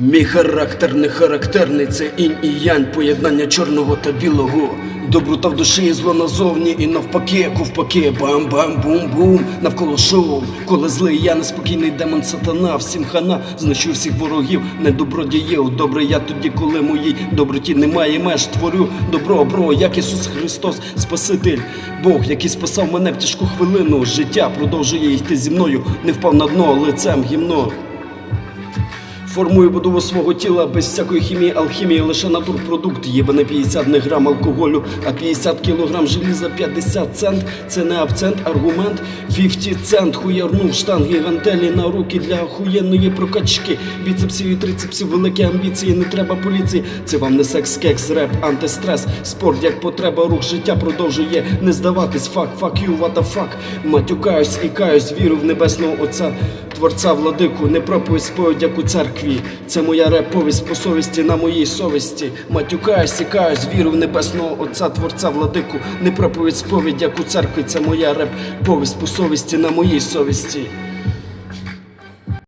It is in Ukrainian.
Мій характер не характерний, це інь і янь, поєднання чорного та білого. Доброта в душі і зло назовні, і навпаки, ковпаки, бам-бам-бум-бум, навколо шоу. Коли злий я неспокійний демон сатана, всім хана, знищу всіх ворогів, не добродіїв. Добре я тоді, коли моїй доброті немає меж. Творю добро, бро, як Ісус Христос, Спаситель, Бог, який спасав мене в тяжку хвилину. Життя продовжує йти зі мною, не впав на дно лицем гімно. Формую будову свого тіла без всякої хімії, алхімії, лише натурпродукт. Єбе не 50 не грам алкоголю, а 50 кілограм желіза, 50 цент. Це не абцент, аргумент. 50 цент хуярнув штанги, гантелі на руки для охуєнної прокачки. Біцепсів і трицепсів, великі амбіції, не треба поліції. Це вам не секс, кекс, реп, антистрес. Спорт як потреба, рух життя продовжує не здаватись. Фак, фак ю, what the. Матюкаюсь і каюсь, вірю в небесного отця. Творця владику, не проповідь сповідь, як у церкві. Це моя реповість по совісті на моїй совісті. Матюкаю, сікаю, звіру віру в небесного Отця, Творця владику, не проповідь сповідь, як у церкві. Це моя реп повість по совісті на моїй совісті.